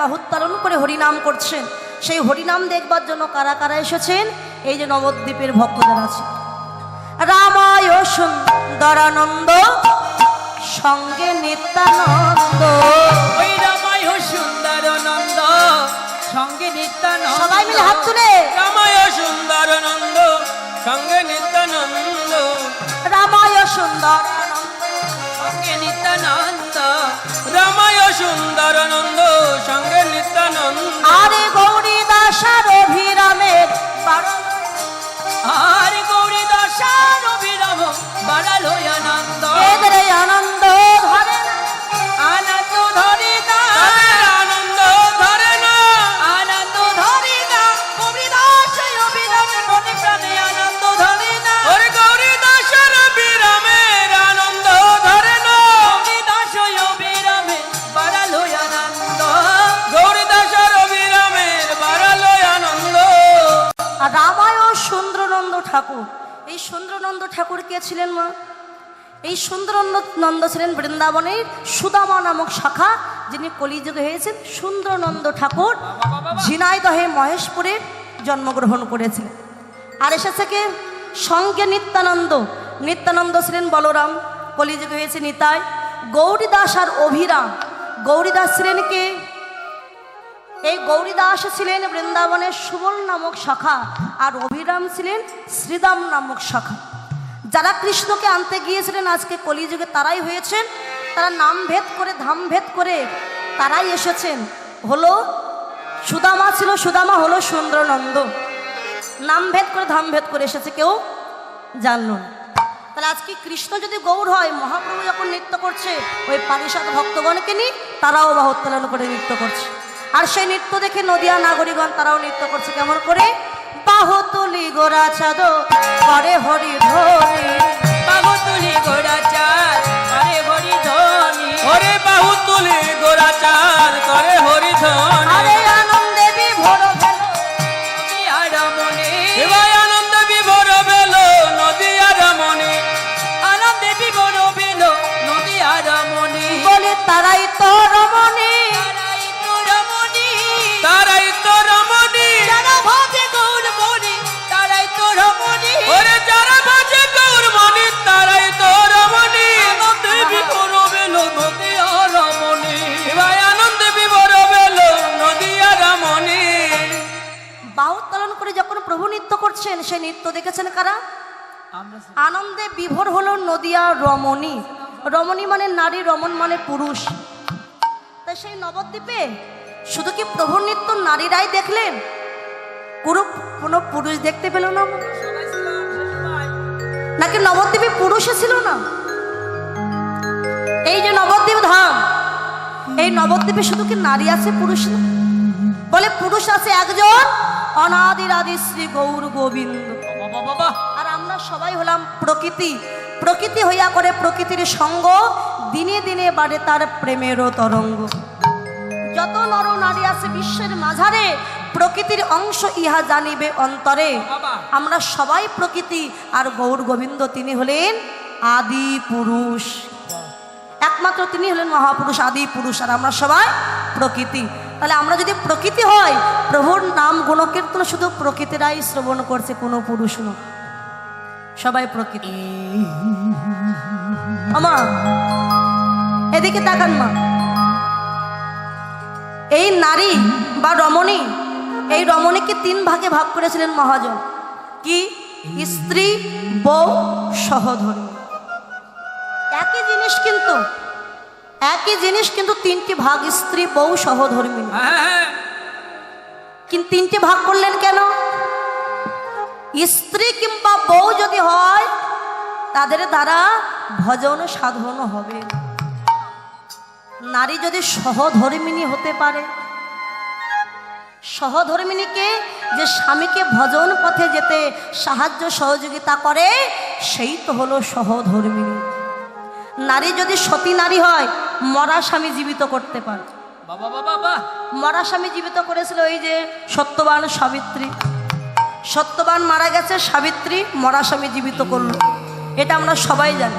বাহু উত্তোলন করে হরিনাম করছেন। সেই হরিনাম দেখবার জন্য কারা কারা এসেছেন? এই যে নবদ্বীপের ভক্তদের আছে। রামায় সুন্দরানন্দ সঙ্গে নিত্যানন্দ। ওই রামায় সঙ্গে নিত্যানন্দ। সবাই মিলে হাত তুলে। রামায় সুন্দর নন্দ সঙ্গে নিত্যানন্দ। রামায় সুন্দর সঙ্গে নিত্যানন্দ। রামায় সুন্দর নন্দ সঙ্গে নিত্যানন্দ আরে গৌরী দাসার অভিরামের আর গৌরী দশার অভিরাম বাড়ালো আনন্দ। আনন্দ রামায়ণ সুন্দরনন্দ ঠাকুর। এই সুন্দরনন্দ ঠাকুর কে ছিলেন মা? এই সুন্দরনন্দ নন্দ ছিলেন বৃন্দাবনের সুদামা নামক শাখা, যিনি কলিযুগে হয়েছেন সুন্দরনন্দ ঠাকুর, ঝিনাইদহে মহেশপুরে জন্মগ্রহণ করেছিলেন। আর এসেছে কে? সঙ্গে নিত্যানন্দ। নিত্যানন্দ ছিলেন বলরাম, কলিযুগে হয়েছে নিতাই। গৌরীদাস আর অভিরাম। গৌরীদাস ছিলেন কে? এই গৌরীদাস ছিলেন বৃন্দাবনের সুবল নামক শাখা আর অভিরাম ছিলেন শ্রীদাম নামক শাখা। যারা কৃষ্ণকে আনতে গিয়েছিলেন আজকে কলিযুগে তারাই হয়েছেন। তারা নাম ভেদ করে, ধাম ভেদ করে তারাই এসেছেন। হলো সুদামা ছিল, সুদামা হলো সুন্দরনন্দ। নাম ভেদ করে, ধাম ভেদ করে এসেছে, কেউ জানল তাহলে আজকে কৃষ্ণ যদি গৌর হয়, মহাপ্রভু যখন নৃত্য করছে, ওই পারিষদ ভক্তগণকে নিয়ে তারাও বাহুত্তোলন করে নৃত্য করছে। আর সেই নৃত্য দেখে নদিয়া নাগরিকগণ তারাও নৃত্য করছে। কেমন করে? বাহুতুলি গোরা চাঁদ করে হরি ধরি বাহুতুলি গোড়াচার করে হরি ধনি ওরে বাহুতুলি গোড়াচার করে হরি ধনি আরে আনন্দে বিভোর ভেল। রমণী এবার আনন্দ বিভোর বেল নদিয়া রমণী আনন্দে বিভোর বেল নদিয়া রমণী বলে তারাই নৃত্য দেখেছেন কারা? আনন্দে বিভোর হলো নদিয়া রমণী। রমণী মানে নারী রমণ মানে পুরুষ। তাই সেই নবদ্বীপে শুধু কি প্রভুর নৃত্য নারীরাই দেখলেন? কোনো কোনো পুরুষ দেখতে পেল না নাকি নবদ্বীপে পুরুষে ছিল না? এই যে নবদ্বীপ ধাম এই নবদ্বীপে শুধু কি নারী আছে পুরুষ না বলে পুরুষ আছে একজন অনাদির আদি শ্রী গৌর গোবিন্দ। আর আমরা সবাই হলাম প্রকৃতি। প্রকৃতি হইয়া করে প্রকৃতির সঙ্গ দিনে দিনে বাড়ে তার প্রেমেরও তরঙ্গ। যত নর নারী আছে বিশ্বের মাঝারে প্রকৃতির অংশ ইহা জানিবে অন্তরে। আমরা সবাই প্রকৃতি আর গৌর গোবিন্দ তিনি হলেন আদি পুরুষ। একমাত্র তিনি হলেন মহাপুরুষ আদি পুরুষ আর আমরা সবাই প্রকৃতি। তাহলে আমরা যদি প্রকৃতি হয়, প্রভুর নাম গুণকীর্তন শুধু প্রকৃতিরাই শ্রবণ করছে, কোনো পুরুষ নয়। সবাই প্রকৃতি। আমা এদিকে তাকান মা। এই নারী বা রমণী, এই রমণীকে তিন ভাগে ভাগ করেছিলেন মহাজন। কি? স্ত্রী, বউ, সহধর্মী। একই জিনিস কিন্তু একই জিনিস কিন্তু তিনটি ভাগ স্ত্রী বউ সহধর্মী হ্যাঁ। কিন্তু তিনটি ভাগ করলেন কেন? স্ত্রী কিংবা বউ যদি হয় তাদের দ্বারা ভজন সাধন হবে। নারী যদি সহধর্মিনী হতে পারে সহধর্মিনীকে যে স্বামীকে ভজন পথে যেতে সাহায্য সহযোগিতা করে সেই তো হলো সহধর্মিনী। নারী যদি সতী নারী হয় মরা স্বামী জীবিত করতে পারে। বাবা বাবা বাবা। মরা স্বামী জীবিত করেছিল ওই যে সত্যবান সাবিত্রী। সত্যবান মারা গেছে সাবিত্রী মরা স্বামী জীবিত করল। এটা আমরা সবাই জানি।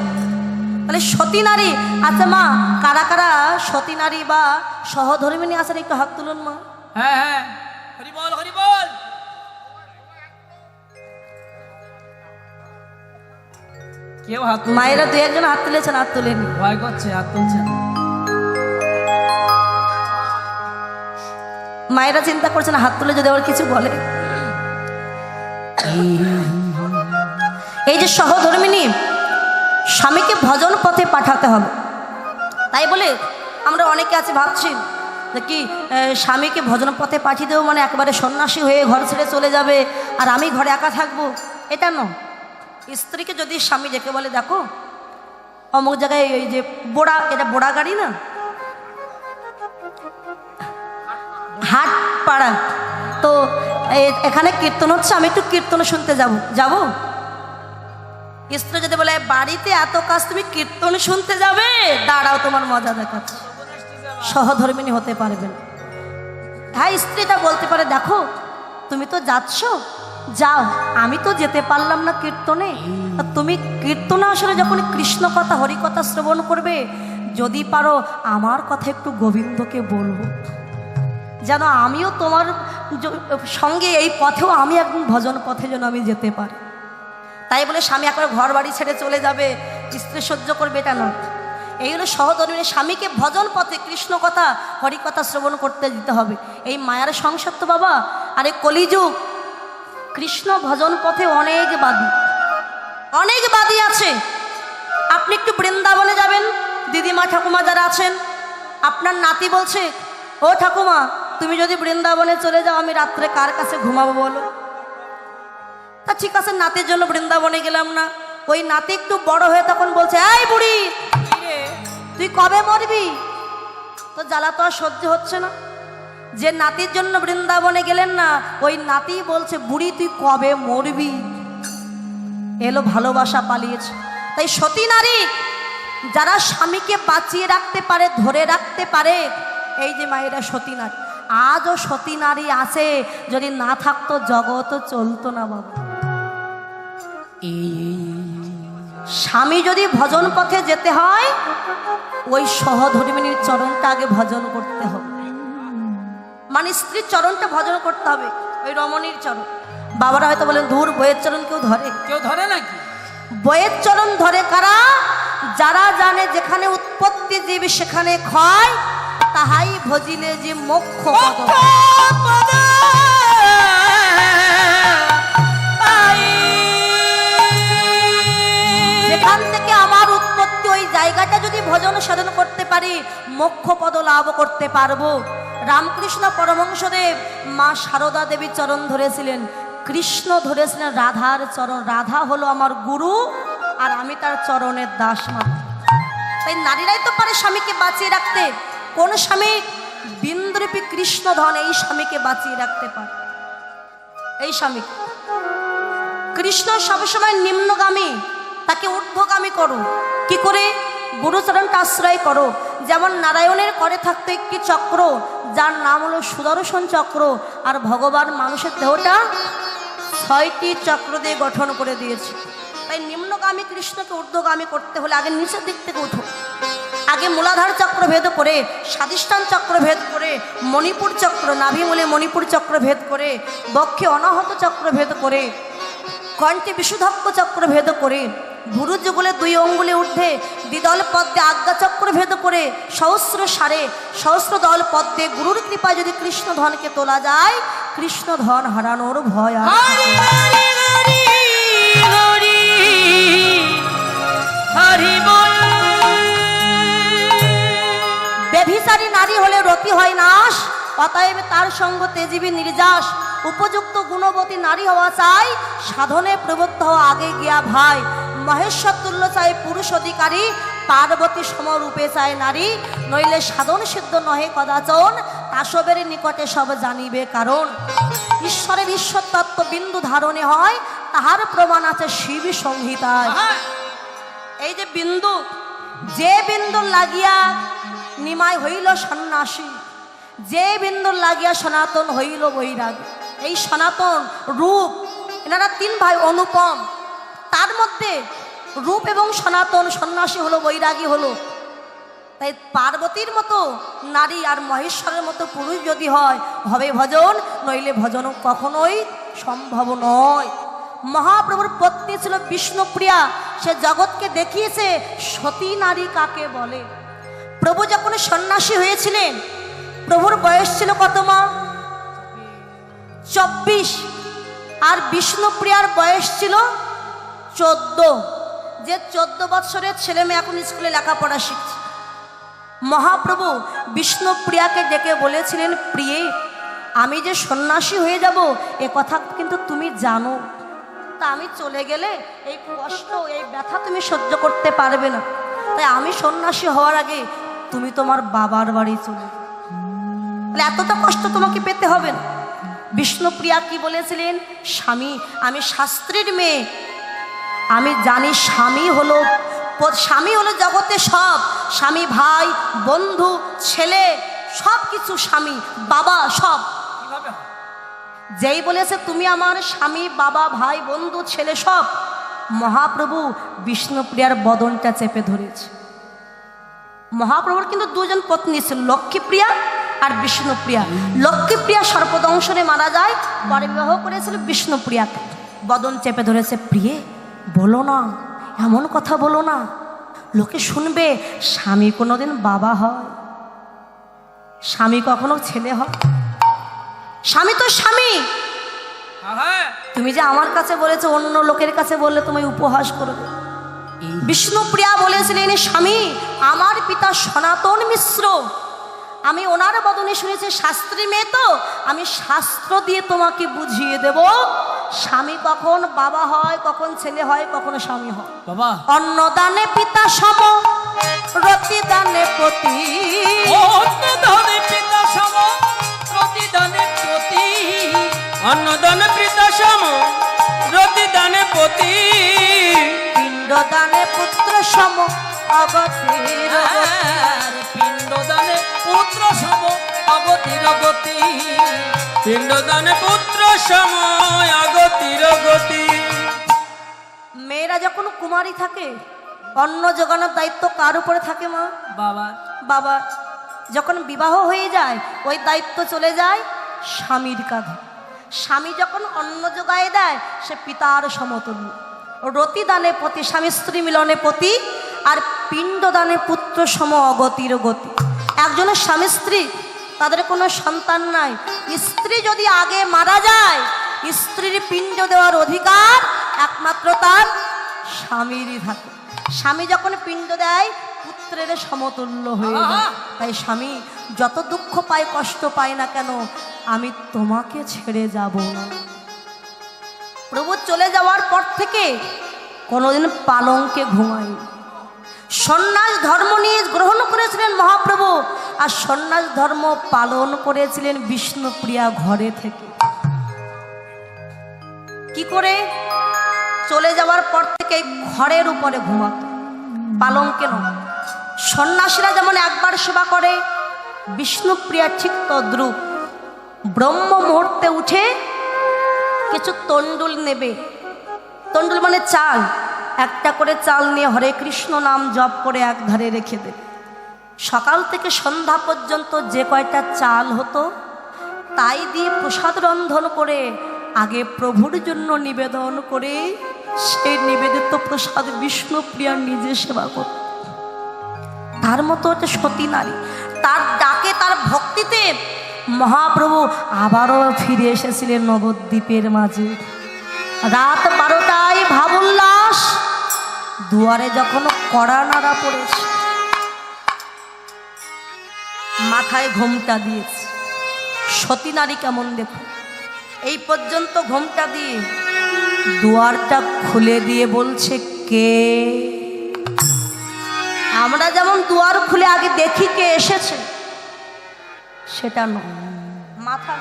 তাহলে সতী নারী আচ্ছা মা কারা কারা? সতী নারী বা সহধর্মিনী আছেন একটু হাত তুলুন মা। হ্যাঁ হ্যাঁ। হরি বল। কেউ হাত মায়েরা দু একজন হাত তুলেছেন হাত তুলেনি। ভয় করছে হাত তুলছে না। মায়েরা চিন্তা করছেন হাত তুলে যদি আবার কিছু বলে। এই যে সহধর্মিনী স্বামীকে ভজন পথে পাঠাতে হবে। তাই বলে আমরা অনেকে আছে ভাবছি কি স্বামীকে ভজন পথে পাঠিয়ে দেবো মানে একেবারে সন্ন্যাসী হয়ে ঘর ছেড়ে চলে যাবে আর আমি ঘরে একা থাকব? এটা নয়। স্ত্রীকে যদি স্বামী ডেকে বলে, দেখো, অমুক জায়গায় ওই যে বোড়া, এটা বোড়া গাড়ি না? হাট পাড়া। তো এখানে কীর্তন হচ্ছে, আমি একটু কীর্তন শুনতে যাব যাব? স্ত্রী যদি বলে, বাড়িতে এত কাজ, তুমি কীর্তন শুনতে যাবে? দাঁড়াও, তোমার মজা দেখাচ্ছে। সহধর্মিনী হতে পারবেন হ্যাঁ স্ত্রীটা বলতে পারে, দেখো, তুমি তো যাচ্ছ যাও আমি তো যেতে পারলাম না কীর্তনে। তুমি কীর্তনে আসলে যখন কৃষ্ণ কথা হরি কথা শ্রবণ করবে যদি পারো আমার কথা একটু গোবিন্দকে বলব। যেন আমিও তোমার সঙ্গে এই পথেও আমি একদম ভজন পথে যেন আমি যেতে পারি। তাই বলে স্বামী একবার ঘর বাড়ি ছেড়ে চলে যাবে স্ত্রী সহ্য করবে এটা নয় এই হলো সহধর্মী স্বামীকে ভজন পথে কৃষ্ণ কথা হরি কথা শ্রবণ করতে দিতে হবে। এই মায়ার সংসার তো বাবা আরে কলিযুগ কৃষ্ণ ভজন পথে অনেক বাদী। অনেক বাদী আছে। আপনি একটু বৃন্দাবনে যাবেন। দিদিমা ঠাকুমা যারা আছেন, আপনার নাতি বলছে, ও ঠাকুমা, তুমি যদি বৃন্দাবনে চলে যাও, আমি রাত্রে কার কাছে ঘুমাবো বলো? তা ঠিক আছে, নাতির জন্য বৃন্দাবনে গেলাম না। ওই নাতি একটু বড় হয়ে তখন বলছে, এই বুড়ি তুই কবে মরবি? তো জ্বালা তো আর সহ্য হচ্ছে না। যে নাতির জন্য বৃন্দাবনে গেলেন না, ওই নাতি বলছে, বুড়ি, তুই কবে মরবি? এলো ভালোবাসা পালিয়েছে। তাই সতী নারী, যারা স্বামীকে বাঁচিয়ে রাখতে পারে, ধরে রাখতে পারে, এই যে মায়েরা সতী নারী, আজও সতী নারী আছে, যদি না থাকতো জগৎ চলতো না বাবা। স্বামী যদি ভজন পথে যেতে হয়, ওই সহধর্মিনীর চরণটা আগে ভজন করতে হবে। মানে স্ত্রীর চরণটা ভজন করতে হবে ওই রমণীর চরণ। বাবারা হয়তো বলেন ধূর বইয়ের চরণ কেউ ধরে? কেউ ধরে নাকি? বইয়ের চরণ ধরে কারা? যারা জানে যেখানে উৎপত্তি জীব সেখানে ক্ষয় তাহাই ভজিলে যে মোক্ষ পদ। যেখান থেকে আমার উৎপত্তি ওই জায়গাটা যদি ভজন সাধন করতে পারি মোক্ষ পদ লাভ করতে পারব। রামকৃষ্ণ পরমংসদেব মা সারদা দেবীর চরণ ধরেছিলেন। কৃষ্ণ ধরেছিলেন রাধার চরণ। রাধা হলো আমার গুরু আর আমি তার চরণের দাস মাত্র তাই নারীরাই তো পারে স্বামীকে বাঁচিয়ে রাখতে। কোন স্বামী বিন্দুরূপী কৃষ্ণ ধন এই স্বামীকে বাঁচিয়ে রাখতে পারে। এই স্বামীকে কৃষ্ণ সবসময় নিম্নগামী, তাকে ঊর্ধ্বগামী করো। কি করে? গুরুচরণটা আশ্রয় করো। যেমন নারায়ণের করে থাকতো একটি চক্র, যার নাম হলো সুদর্শন চক্র, আর ভগবান মানুষের দেহটা ছয়টি চক্র দিয়ে গঠন করে দিয়েছে। তাই নিম্নগামী কৃষ্ণকে ঊর্ধ্বগামী করতে হলে আগে নিচের দিক থেকে উঠো। আগে মূলাধার চক্র ভেদ করে স্বাদিষ্ঠান চক্র ভেদ করে, মণিপুর চক্র, নাভিমূলে মণিপুর চক্র ভেদ করে, বক্ষে অনাহত চক্র ভেদ করে, কণ্ঠে বিশুধক্ষ চক্র ভেদ করে ভুরু দুই অঙ্গুলে ঊর্ধ্বে দ্বিদল পদ্মে আজ্ঞা চক্র ভেদ করে সহস্র সারে সহস্র দল পদ্মে গুরুর কৃপায় যদি কৃষ্ণ ধনকে তোলা যায় কৃষ্ণ ধন হারানোর ভয় বেভিচারী নারী হলে রতি হয় নাশ অতএব তার সঙ্গ তেজীবী নির্যাস। উপযুক্ত গুণবতী নারী হওয়া চাই সাধনে প্রবৃত্ত হওয়া আগে গিয়া ভাই। মহেশ্বর তুল্য চাই পুরুষ অধিকারী পার্বতী সমরূপে চায় নারী নইলে সাধন সিদ্ধ নহে কদাচন তাসবের নিকটে সব জানিবে কারণ। ঈশ্বরের ঈশ্বর তত্ত্ব বিন্দু ধারণে হয় তাহার প্রমাণ আছে শিব সংহিতায়। এই যে বিন্দু যে বিন্দু লাগিয়া নিমায় হইল সন্ন্যাসী যে বিন্দু লাগিয়া সনাতন হইল বৈরাগ। এই সনাতন রূপ এনারা তিন ভাই অনুপম তার মধ্যে রূপ এবং সনাতন সন্ন্যাসী হলো, বৈরাগী হলো। তাই পার্বতীর মতো নারী আর মহেশ্বরের মতো পুরুষ যদি হয়, হবে ভজন, নইলে ভজন কখনোই সম্ভব নয়। মহাপ্রভুর পত্নী ছিল বিষ্ণুপ্রিয়া, সে জগৎকে দেখিয়েছে, সতী নারী কাকে বলে? প্রভু যখন সন্ন্যাসী হয়েছিলেন, প্রভুর বয়স ছিল কত মা? চব্বিশ। আর বিষ্ণুপ্রিয়ার বয়স ছিল চোদ্দ। যে চোদ্দ বৎসরের ছেলে মেয়ে এখন স্কুলে লেখাপড়া শিখছে। মহাপ্রভু বিষ্ণুপ্রিয়াকে ডেকে বলেছিলেন, প্রিয়ে, আমি যে সন্ন্যাসী হয়ে যাব, এ কথা কিন্তু তুমি জানো। তা আমি চলে গেলে এই কষ্ট, এই ব্যথা তুমি সহ্য করতে পারবে না। তাই আমি সন্ন্যাসী হওয়ার আগে তুমি তোমার বাবার বাড়ি চলে তাহলে এতটা কষ্ট তোমাকে পেতে হবে না। বিষ্ণুপ্রিয়া কি বলেছিলেন, স্বামী, আমি শাস্ত্রীর মেয়ে আমি জানি স্বামী হলো স্বামী হলো জগতে সব। স্বামী ভাই বন্ধু ছেলে সব কিছু স্বামী বাবা সব। যেই বলেছে তুমি আমার স্বামী বাবা ভাই বন্ধু ছেলে সব। মহাপ্রভু বিষ্ণুপ্রিয়ার বদনটা চেপে ধরেছে। মহাপ্রভুর কিন্তু দুজন পত্নী ছিল লক্ষ্মীপ্রিয়া আর বিষ্ণুপ্রিয়া। লক্ষ্মীপ্রিয়া সর্পদংশনে মারা যায় পরে বিবাহ করেছিল বিষ্ণুপ্রিয়াকে। বদন চেপে ধরেছে প্রিয়ে বলো না এমন কথা বলো না। লোকে শুনবে স্বামী কোনোদিন বাবা হয়। স্বামী কখনো ছেলে হয়। স্বামী তো স্বামী। হ্যাঁ তুমি যে আমার কাছে বলেছ অন্য লোকের কাছে বললে তোমায় উপহাস করবে। বিষ্ণুপ্রিয়া বলেছিলেন স্বামী আমার পিতা সনাতন মিশ্র। আমি ওনার বদনে শুনেছি শাস্ত্রী মেয়ে তো আমি শাস্ত্র দিয়ে তোমাকে বুঝিয়ে দেব। স্বামী কখন বাবা হয় কখন ছেলে হয় কখন স্বামী হয়। বাবা। অন্নদানে পিতা সম রতিদানে পতি। অন্নদানে পিতা সম প্রতিদানে প্রতি অন্নদানে পিতা সম প্রতিদানে প্রতি পিণ্ডদানে পুত্র সম অগতির পিণ্ডদানে পুত্র সম অগতির গতি। পিণ্ডদানে পুত্র সময় অগতির গতি মেয়েরা যখন কুমারী থাকে অন্ন জোগানোর দায়িত্ব কার উপরে থাকে মা? বাবা বাবা যখন বিবাহ হয়ে যায় ওই দায়িত্ব চলে যায় স্বামীর কাঁধে। স্বামী যখন অন্ন যোগায় দেয় সে পিতার সমতুল্য। রতিদানে পতি স্বামী স্ত্রী মিলনে পতি আর পিণ্ডদানে পুত্র সম অগতির গতি। একজনের স্বামী স্ত্রী তাদের কোনো সন্তান নাই। স্ত্রী যদি আগে মারা যায় স্ত্রীর পিণ্ড দেওয়ার অধিকার একমাত্র তার স্বামীরই থাকে। স্বামী যখন পিণ্ড দেয় পুত্রের সমতুল্য হয়ে যায়। তাই স্বামী যত দুঃখ পায় কষ্ট পায় না কেন আমি তোমাকে ছেড়ে যাব। না প্রভু চলে যাওয়ার পর থেকে কোনোদিন পালঙ্কে ঘুমাই। সন্ন্যাস ধর্ম নিয়ে গ্রহণ করেছিলেন মহাপ্রভু আর সন্ন্যাস ধর্ম পালন করেছিলেন বিষ্ণুপ্রিয়া ঘরে থেকে। কি করে? চলে যাওয়ার পর থেকে ঘরের উপরে ঘুমাতো, পালঙ্কে নয় সন্ন্যাসীরা যেমন একবার সেবা করে, বিষ্ণুপ্রিয়া ঠিক তদ্রুপ। ব্রহ্ম মুহূর্তে উঠে কিছু তন্ডুল নেবে। তন্ডুল মানে চাল। একটা করে চাল নিয়ে হরে কৃষ্ণ নাম জপ করে এক ধারে রেখে দেবে। সকাল থেকে সন্ধ্যা পর্যন্ত যে কয়টা চাল হতো, তাই দিয়ে প্রসাদ রন্ধন করে আগে প্রভুর জন্য নিবেদন করে সেই নিবেদিত প্রসাদ বিষ্ণুপ্রিয়া নিজে সেবা করত। তার মতো হচ্ছে সতী নারী, তার ডাকে, তার ভক্তিতে মহাপ্রভু আবারও ফিরে এসেছিলেন নবদ্বীপের মাঝে। রাত বারোটায় ভাবুল্লাস, দুয়ারে যখন কড়া নাড়া পড়েছে, মাথায় ঘোমটা দিয়েছে। সতী নারী কেমন দেখো? এই পর্যন্ত ঘোমটা দিয়ে দুয়ারটা খুলে দিয়ে বলছে, কে? আমরা যেমন দুয়ার খুলে আগে দেখি কে এসেছে, সেটা নয়। মাথা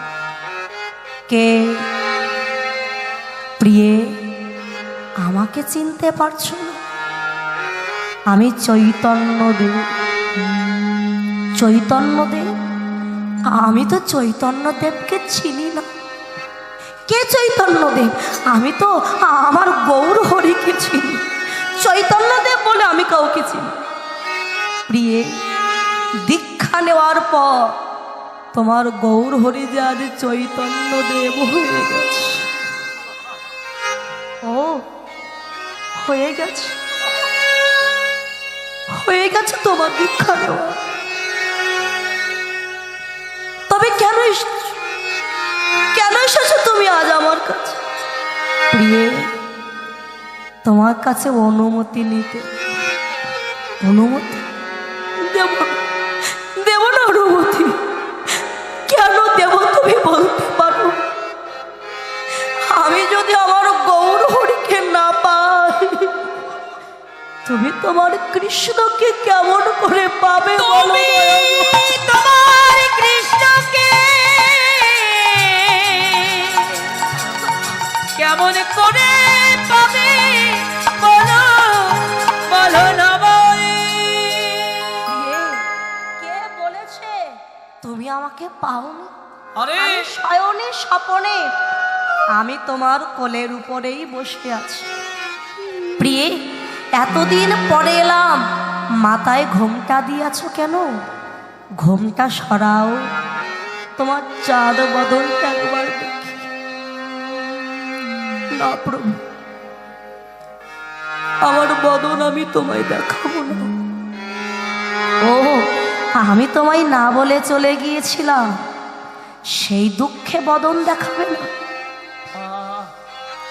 কে? প্রিয়ে, আমাকে চিনতে পারছ না? আমি চৈতন্য দেব। চৈতন্য দেব? আমি তো চৈতন্য দেবকে চিনি না। কে চৈতন্য দেব? আমি তো আমার গৌর হরিকে চিনি। চৈতন্য দেব বলে আমি কাউকে চিনি। প্রিয়ে, দীক্ষা নেওয়ার পর তোমার গৌর হরি যে আজ চৈতন্য দেব হয়ে গেছে। ও, হয়ে গেছে। হয়ে গেছে তোমার দীক্ষা নেওয়া। কাছে। প্রিয়ে, তোমার কাছে অনুমতি নিতে। অনুমতি? দেব দেব না অনুমতি। কেন দেব তুমি বলতে পারো? আমি যদি আমার গৌর হরিকে না পাই, তুমি তোমার কৃষ্ণকে কেমন করে পাবে তুমি তোমার কৃষ্ণকে কেমন করে পাবে? বলো বলো না কে? বলেছে? তুমি আমাকে পাওনি? আরে। আমি স্বপনে। আমি তোমার কোলের উপরেই বসে আছি। প্রিয়ে এতদিন পরে এলাম। মাথায় ঘোমটা দিয়েছ কেন? ঘোমটা সরাও। তোমার চাঁদ বদলটা একবার না প্রভু আমার বদন আমি তোমায় দেখাবো না। ও আমি তোমায় না বলে চলে গিয়েছিলাম। সেই দুঃখে বদন দেখাবে না।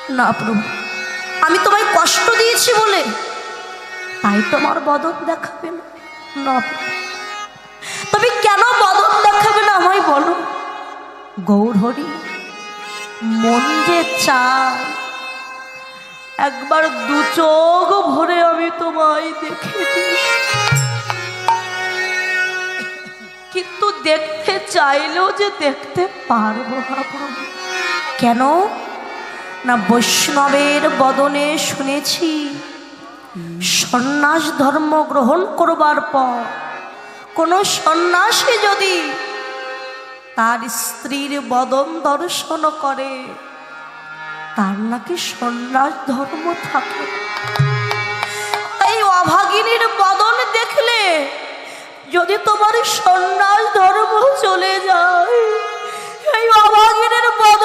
না প্রভু। আমি তোমায় কষ্ট দিয়েছি বলে। তাই তোমার বদন দেখাবে না। না তবে কেন বদন দেখাবে না আমায় বলো। গৌরহরি মন যে চায় একবার দু চোখ ভরে আমি তোমায় দেখে কিন্তু দেখতে চাইলেও যে দেখতে পারব না কেন? না বৈষ্ণবের বদনে শুনেছি, সন্ন্যাস ধর্ম গ্রহণ করবার পর কোনো সন্ন্যাসী যদি তার স্ত্রীর বদন দর্শন করে তার নাকি সন্ন্যাস ধর্ম থাকে। এই অভাগিনীর বদন দেখলে যদি তোমার সন্ন্যাস ধর্ম চলে যায়, এই অভাগিনীর বদন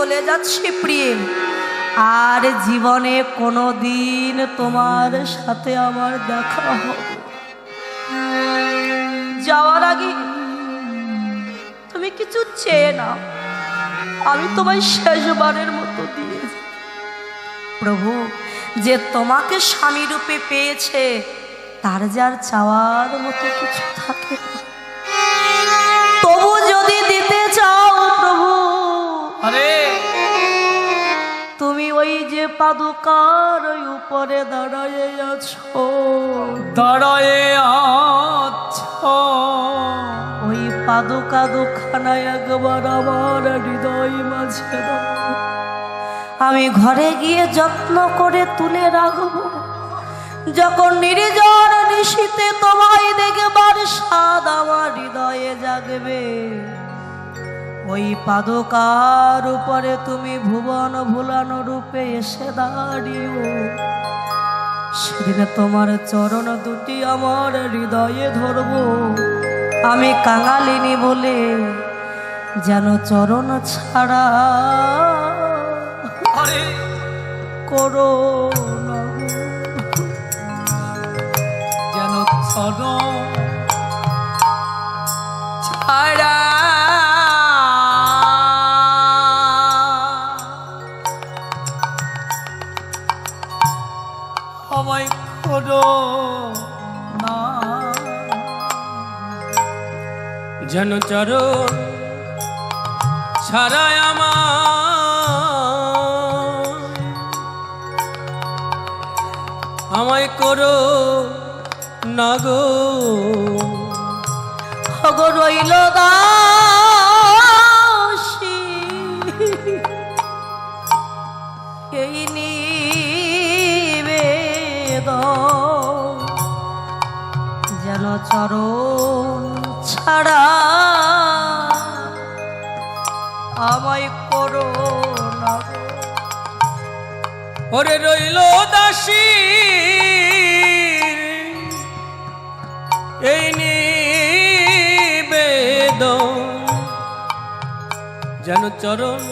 চলে যাচ্ছি প্রিয়ে আর জীবনে কোনো দিন তোমার সাথে আমার দেখা হবে। যাওয়ার আগে তুমি কিছু চেয়ে না আমি তোমায় শেষবারের মতো দিয়েছি। প্রভু, যে তোমাকে স্বামী রূপে পেয়েছে, তার যার চাওয়ার মতো কিছু থাকে না। তুমি ওই যে পাদুকার উপরে দাঁড়ায় আছো। দাঁড়ায়ে আছো। ওই পাদুকা দুখানায় একবার আমার হৃদয় মাঝে। আমি ঘরে গিয়ে যত্ন করে তুলে রাখব। যখন নির্জন নিশীতে তোমায় দেখবার স্বাদ আমার হৃদয়ে জাগবে। ওই পাদকার উপরে তুমি ভুবন ভুলানো রূপে এসে দাঁড়িও সেদিন তোমার চরণ দুটি আমার হৃদয়ে ধরবো। আমি কাঙালিনী বলে যেন চরণ ছাড়া করো যেন চরণ ছাড়া যেন চরণ ছাড়ায় আমার। আমায় করো না গো। রইল চরণ ছাড়া আমায় করো না ওরে রইল দাসী এই নিবেদন। যেন চরণ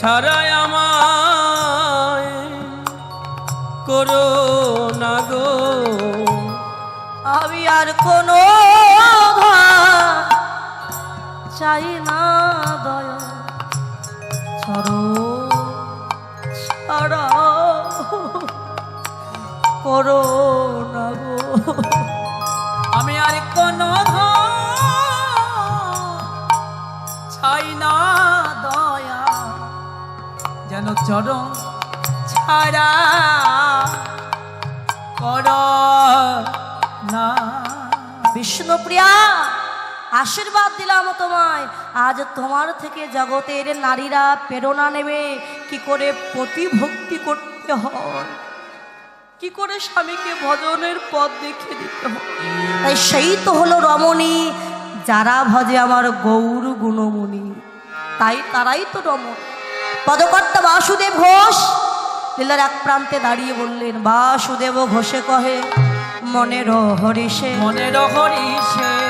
ছাড়ায় আমায় করো না গো। আমি আর কোনো চাই না দয়া। চরো ছাড়া করো না গো। আমি আর কোন ছাই না দয়া। যেন চরণ ছাড়া কর না। বিষ্ণুপ্রিয়া আশীর্বাদ দিলাম তোমায়। আজ তোমার থেকে জগতের নারীরা প্রেরণা নেবে। কি করে প্রতিভক্তি করতে হয়? কি করে স্বামীকে ভজনের পথ দেখিয়ে দিতে হয়? তাই সেই তো হলো রমণী। যারা ভজে আমার গৌর গুণমণি, তাই তারাই তো রমণ। পদকর্তা বাসুদেব ঘোষ লীলার এক প্রান্তে দাঁড়িয়ে বললেন, বাসুদেব ঘোষে কহে, মনের হরিষে। মনের হরিষে।